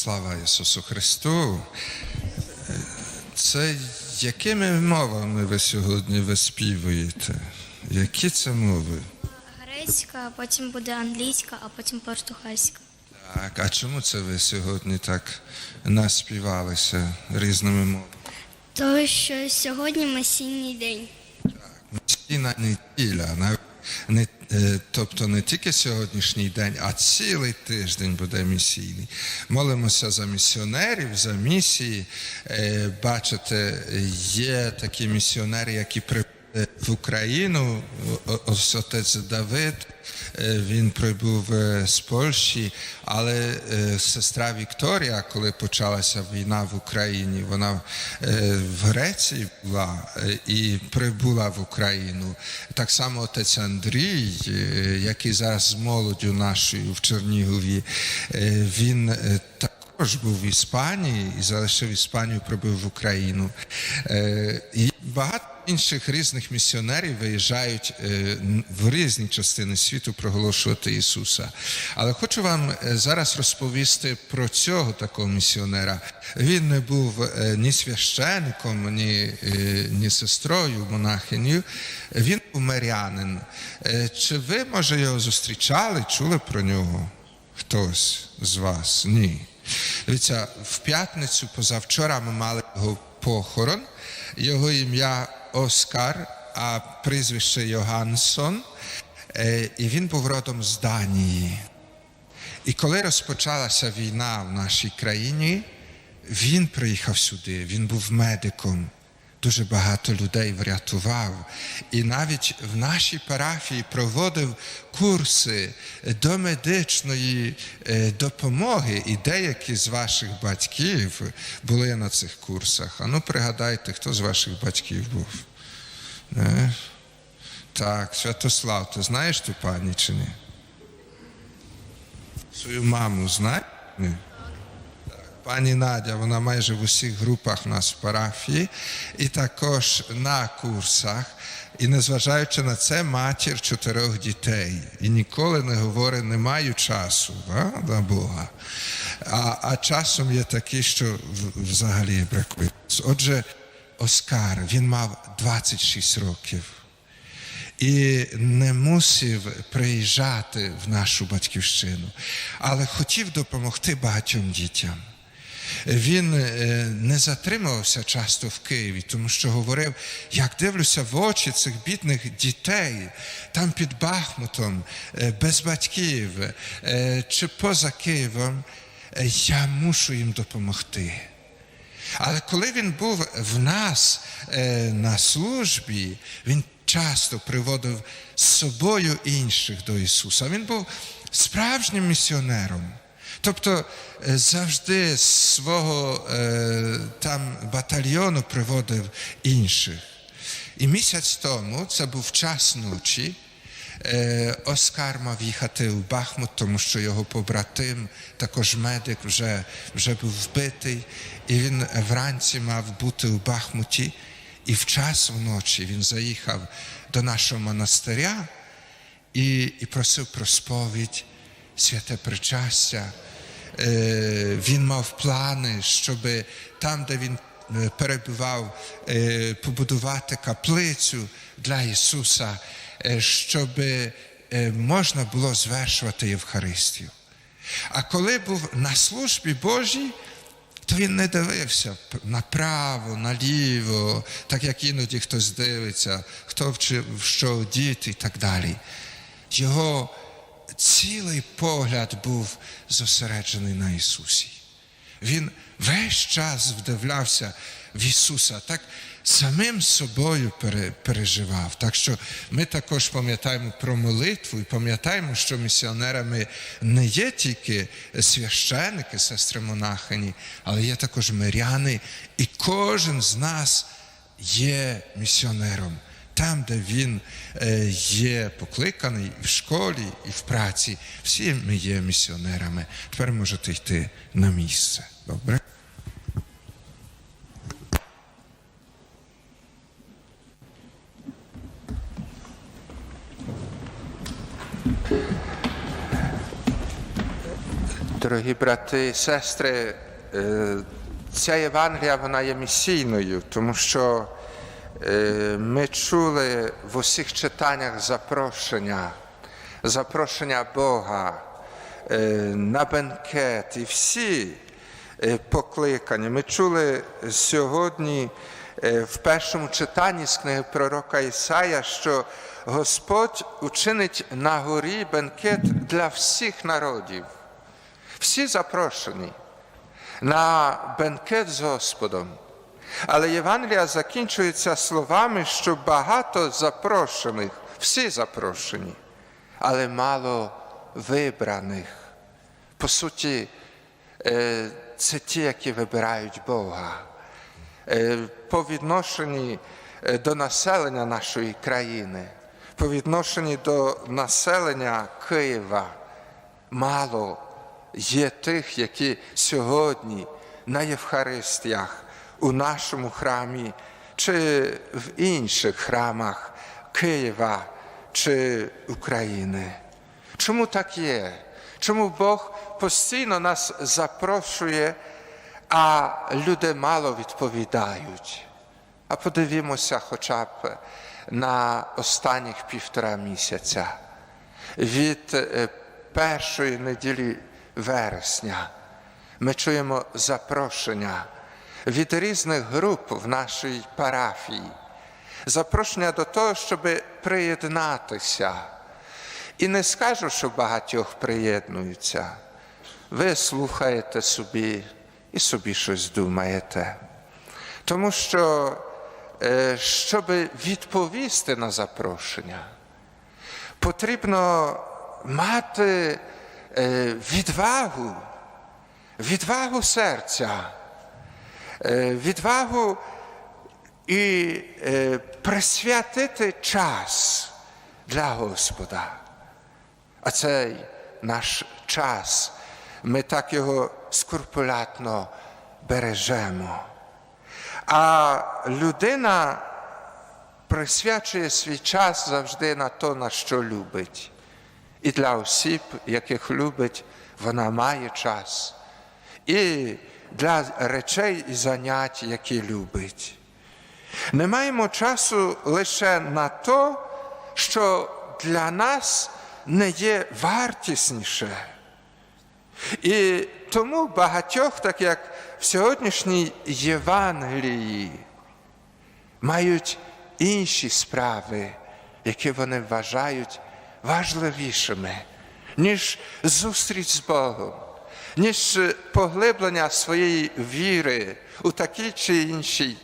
Слава Ісусу Христу! Це якими мовами ви сьогодні виспівуєте? Які це мови? Грецька, а потім буде англійська, а потім португальська. Так, а чому це ви сьогодні так наспівалися різними мовами? Тому що сьогодні месійний день. Так, Місійна неділя, нав- не, е, тобто не тільки сьогоднішній день, а цілий тиждень буде місійний. Молимося за місіонерів, за місії. Е, Бачите, є такі місіонери, які прибули в Україну. Ось отець Давид, е, він прибув е, з Польщі, але е, сестра Вікторія, коли почалася війна в Україні, вона е, в Греції була е, і прибула в Україну. Так само отець Андрій, е, який зараз з молоддю нашою в Чернігові, е, він е, також був в Іспанії і залишив Іспанію, прибув в Україну. Е, І багато інших різних місіонерів виїжджають е, в різні частини світу проголошувати Ісуса. Але хочу вам е, зараз розповісти про цього такого місіонера. Він не був е, ні священником, ні, ні сестрою, монахинею. Він був мирянин. Чи ви, може, його зустрічали, чули про нього? Хтось з вас? Ні. Дивіться, в п'ятницю позавчора ми мали його похорон. Його ім'я Оскар, а прізвище Йогансон. Е, І він був родом з Данії. І коли розпочалася війна в нашій країні, він приїхав сюди, він був медиком. Дуже багато людей врятував. І навіть в нашій парафії проводив курси до медичної е, допомоги. І деякі з ваших батьків були на цих курсах. А ну пригадайте, хто з ваших батьків був? Не? Так, Святослав, ти знаєш ту пані чи ні? Свою маму знаєш? Ні. Пані Надя, вона майже в усіх групах у нас в парафії, і також на курсах. І незважаючи на це, матір чотирьох дітей. І ніколи не говорить, не маю часу да, на Бога. А, а часом є такі, що взагалі бракує. Отже, Оскар, він мав 26 років і не мусив приїжджати в нашу батьківщину, але хотів допомогти багатьом дітям. Він е, не затримувався часто в Києві, тому що говорив: як дивлюся в очі цих бідних дітей, там під Бахмутом, е, без батьків е, чи поза Києвом, я мушу їм допомогти. Але коли він був в нас на службі, він часто приводив з собою інших до Ісуса. Він був справжнім місіонером. Тобто е, завжди свого е, там батальйону приводив інших. І місяць тому, це був час ночі, Е, Оскар мав їхати в Бахмут, тому що його побратим, також медик, вже, вже був вбитий, і він вранці мав бути у Бахмуті. І в час вночі він заїхав до нашого монастиря і, і просив про сповідь, святе причастя. Е, він мав плани, щоб там, де він е, перебував, е, побудувати каплицю для Ісуса, щоб можна було звершувати Євхаристію. А коли був на службі Божій, то він не дивився направо, наліво, так як іноді хтось дивиться, хто вчив, що діти і так далі. Його цілий погляд був зосереджений на Ісусі. Він весь час вдивлявся в Ісуса, так самим собою пере- переживав. Так що ми також пам'ятаємо про молитву і пам'ятаємо, що місіонерами не є тільки священики, сестри монахині, але є також миряни, і кожен з нас є місіонером. Там, де він е, є покликаний в школі, і в праці, всі ми є місіонерами. Тепер можете йти на місце. Добре? Дорогі брати і сестри, е, ця Євангелія вона є місійною, тому що ми чули в усіх читаннях запрошення, запрошення Бога е, на бенкет і всі е, покликані. Ми чули сьогодні е, в першому читанні з книги пророка Ісая, що Господь учинить на горі бенкет для всіх народів. Всі запрошені на бенкет з Господом. Але Євангелія закінчується словами, що багато запрошених, всі запрошені, але мало вибраних. По суті, е, це ті, які вибирають Бога. Е, По відношенні е, до населення нашої країни, по відношенні до населення Києва, мало є тих, які сьогодні на Євхаристіях у нашому храмі чи в інших храмах Києва чи України. Чому так є? Чому Бог постійно нас запрошує, а люди мало відповідають? А подивімося хоча б на останніх півтора місяця. Від е, першої неділі вересня ми чуємо запрошення від різних груп в нашій парафії, запрошення до того, щоб приєднатися. І не скажу, що багатьох приєднуються. Ви слухаєте собі і собі щось думаєте. Тому що, е, щоб відповісти на запрошення, потрібно мати е, відвагу, відвагу серця, відвагу і е, присвятити час для Господа. А цей наш час, ми так його скрупулятно бережемо. А людина присвячує свій час завжди на то, на що любить. І для осіб, яких любить, вона має час. І для речей і занять, які любить. Не маємо часу лише на то, що для нас не є вартісніше. І тому багатьох, так як в сьогоднішній Євангелії, мають інші справи, які вони вважають важливішими, ніж зустріч з Богом, ніж поглиблення своєї віри у такій чи іншій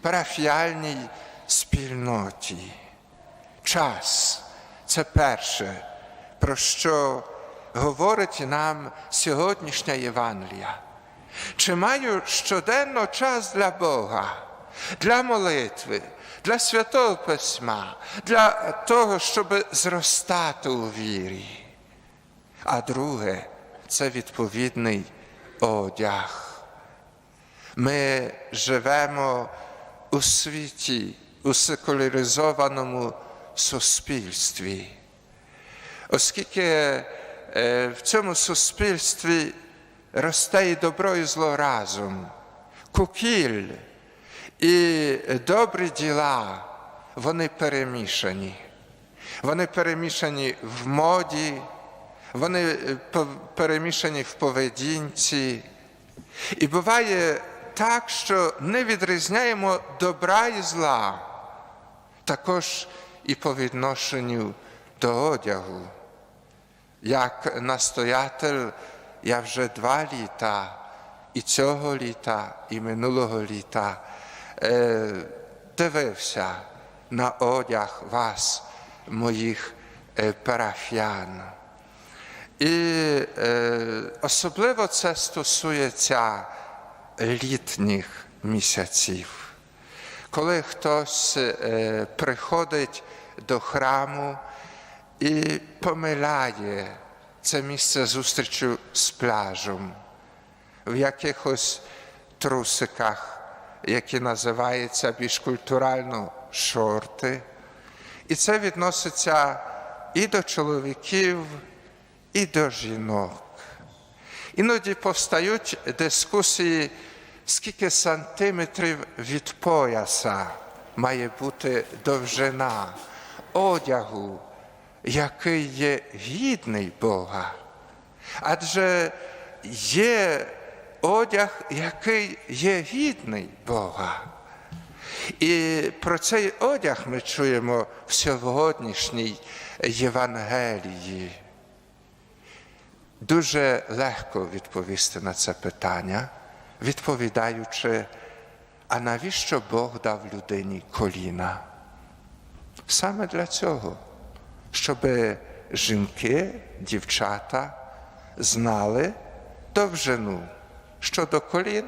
парафіальній спільноті. Час це перше, про що говорить нам сьогоднішня Євангелія. Чи маю щоденно час для Бога, для молитви, для святого письма, для того, щоб зростати у вірі? А друге це відповідний одяг. Ми живемо у світі, у секуляризованому суспільстві. Оскільки е, в цьому суспільстві росте і добро, і зло разом, кукіль і добрі діла, вони перемішані. Вони перемішані в моді, вони е, перемішані в поведінці. І буває так, що не відрізняємо добра і зла, також і по відношенню до одягу. Як настоятель, я вже два літа, і цього літа, і минулого літа е, дивився на одяг вас, моїх е, парафіян. І е, особливо це стосується літніх місяців, коли хтось е, приходить до храму і помиляє це місце зустрічі з пляжем в якихось трусиках, які називаються більш культурально шорти. І це відноситься і до чоловіків, і до жінок. Іноді повстають дискусії, скільки сантиметрів від пояса має бути довжина одягу, який є гідний Бога. Адже є одяг, який є гідний Бога. І про цей одяг ми чуємо в сьогоднішній Євангелії. Дуже легко відповісти на це питання, відповідаючи, а навіщо Бог дав людині коліна? Саме для цього, щоб жінки, дівчата знали довжину, що до колін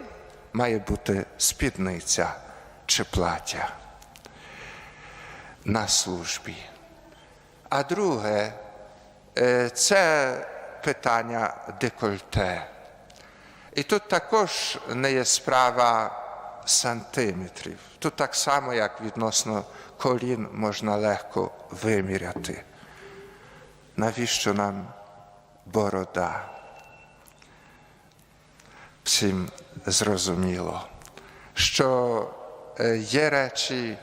має бути спідниця чи плаття на службі. А друге, е, це питання декольте. І тут також не є справа сантиметрів. Тут так само, як відносно колін, можна легко виміряти. Навіщо нам борода? Всім зрозуміло, що є речі,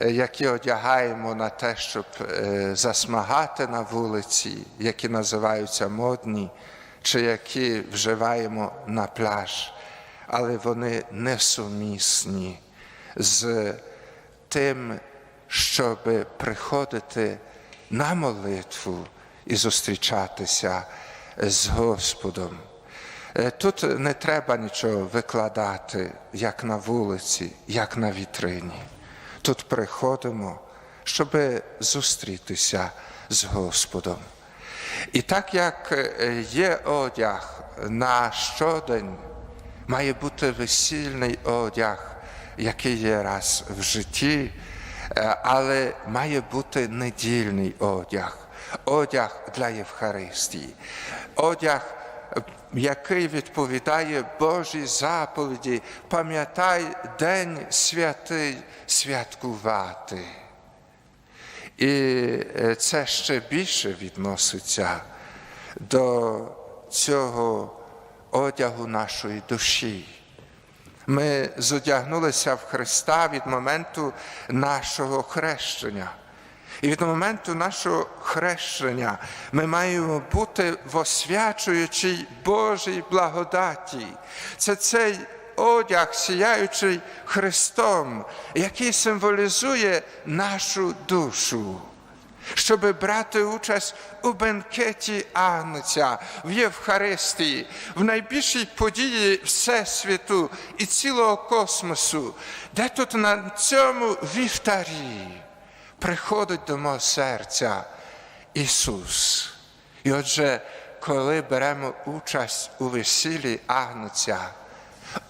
які одягаємо на те, щоб е, засмагати на вулиці, які називаються модні, чи які вживаємо на пляж, але вони несумісні з тим, щоб приходити на молитву і зустрічатися з Господом. Е, Тут не треба нічого викладати, як на вулиці, як на вітрині. Тут приходимо, щоб зустрітися з Господом. І так як е, є одяг на щодень, має бути весільний одяг, який є раз в житті, е, але має бути недільний одяг, одяг для Євхаристії, одяг, який відповідає Божій заповіді, пам'ятай день святий святкувати. І е, це ще більше відноситься до цього одягу нашої душі. Ми зодягнулися в Христа від моменту нашого хрещення. І від моменту нашого хрещення ми маємо бути в освячуючій Божій благодаті. Це цей одяг, сіяючий Христом, який символізує нашу душу. Щоб брати участь у бенкеті Агнця в Євхаристії, в найбільшій події Всесвіту і цілого космосу, де тут на цьому вівтарі приходить до мого серця Ісус. І отже, коли беремо участь у весіллі Агнця,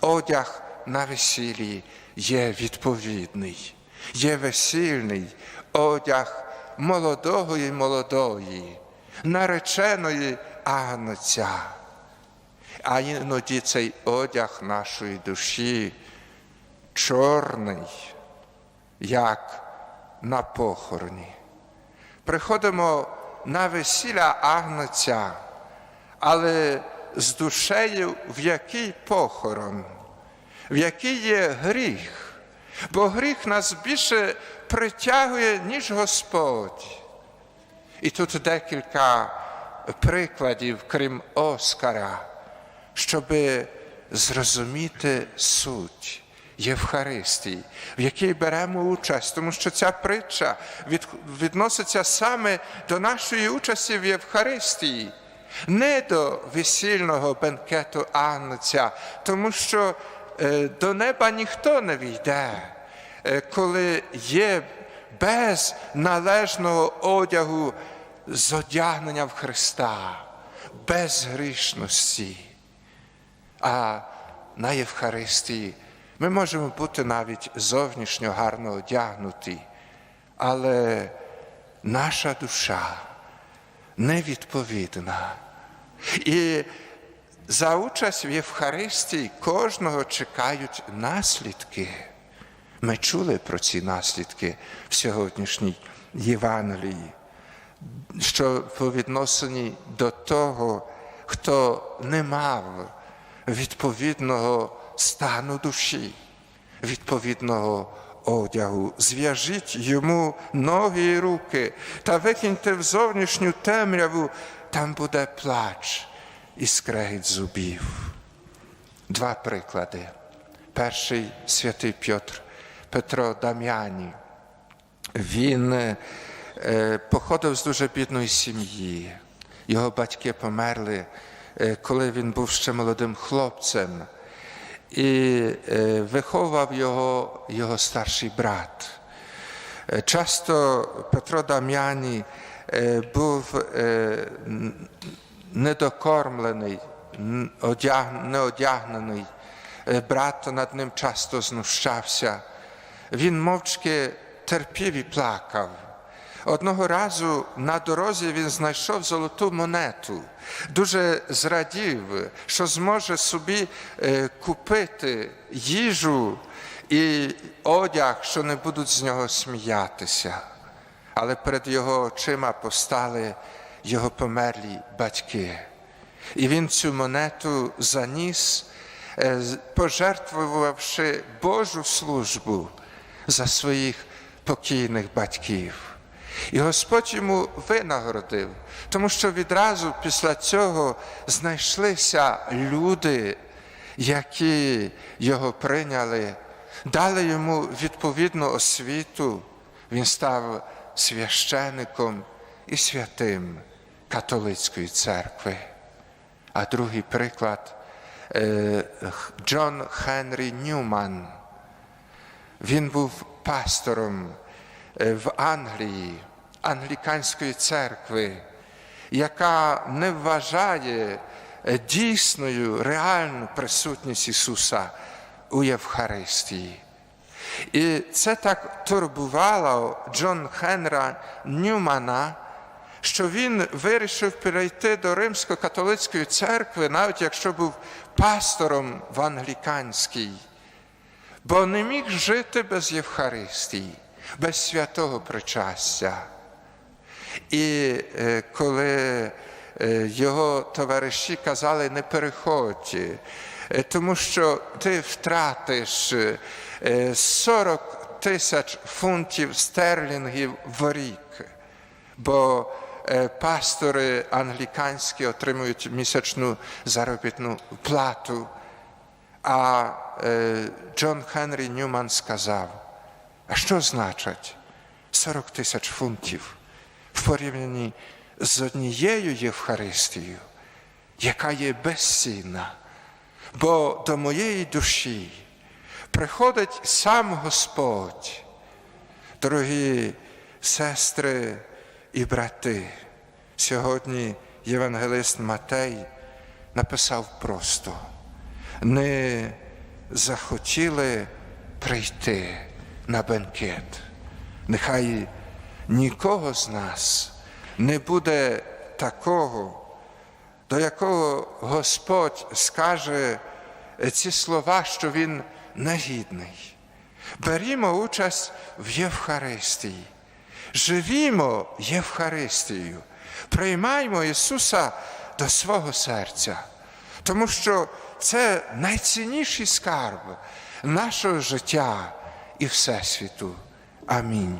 одяг на весіллі є відповідний, є весільний одяг молодого і молодої, нареченої Агнця. А іноді цей одяг нашої душі чорний, як на похороні. Приходимо на весілля Агнця, але з душею, в який похорон, в який є гріх, бо гріх нас більше притягує, ніж Господь. І тут декілька прикладів, крім Оскара, щоб зрозуміти суть Євхаристії, в якій беремо участь, тому що ця притча відноситься саме до нашої участі в Євхаристії, не до весільного бенкету Агнця, тому що е, до неба ніхто не війде, е, коли є без належного одягу зодягнення в Христа, без грішності. А на Євхаристії ми можемо бути навіть зовнішньо гарно одягнуті, але наша душа невідповідна. І за участь в Євхаристії кожного чекають наслідки. Ми чули про ці наслідки в сьогоднішній Євангелії, що по відношенні до того, хто не мав відповідного стану душі, відповідного одягу. Зв'яжіть йому ноги і руки та викиньте в зовнішню темряву, там буде плач і скрегіт зубів. Два приклади. Перший святий Петр, Петро Дам'яні. Він е, походив з дуже бідної сім'ї. Його батьки померли, е, коли він був ще молодим хлопцем. І виховував його його старший брат. Часто Петро Дам'яні був недокормлений, неодягнений. Брат над ним часто знущався. Він мовчки терпів і плакав. Одного разу на дорозі він знайшов золоту монету, дуже зрадів, що зможе собі е, купити їжу і одяг, що не будуть з нього сміятися. Але перед його очима постали його померлі батьки. І він цю монету заніс, е, пожертвувавши Божу службу за своїх покійних батьків. І Господь йому винагородив, тому що відразу після цього знайшлися люди, які його прийняли, дали йому відповідну освіту. Він став священником і святим католицької церкви. А другий приклад е, Джон Хенрі Ньюман. Він був пастором в Англії, англіканської церкви, яка не вважає е, дійсною реальну присутність Ісуса у Євхаристії. І це так турбувало Джон Хенра Ньюмана, що він вирішив перейти до Римсько-католицької церкви, навіть якщо був пастором в англіканській, бо не міг жити без Євхаристії, без святого причастя. І е, коли е, його товариші казали, не переходь, е, тому що ти втратиш е, 40 тисяч фунтів стерлінгів в рік, бо пастори англіканські отримують місячну заробітну плату. А Джон Хенрі Ньюман сказав, а що значить 40 тисяч фунтів в порівнянні з однією Євхаристією, яка є безцінна, бо до моєї душі приходить сам Господь, дорогі сестри і брати. Сьогодні євангелист Матей написав просто не захотіли прийти на бенкет. Нехай нікого з нас не буде такого, до якого Господь скаже ці слова, що Він негідний. Берімо участь в Євхаристії, живімо Євхаристією, приймаймо Ісуса до свого серця, тому що це найцінніший скарб нашого життя і Всесвіту. Амінь.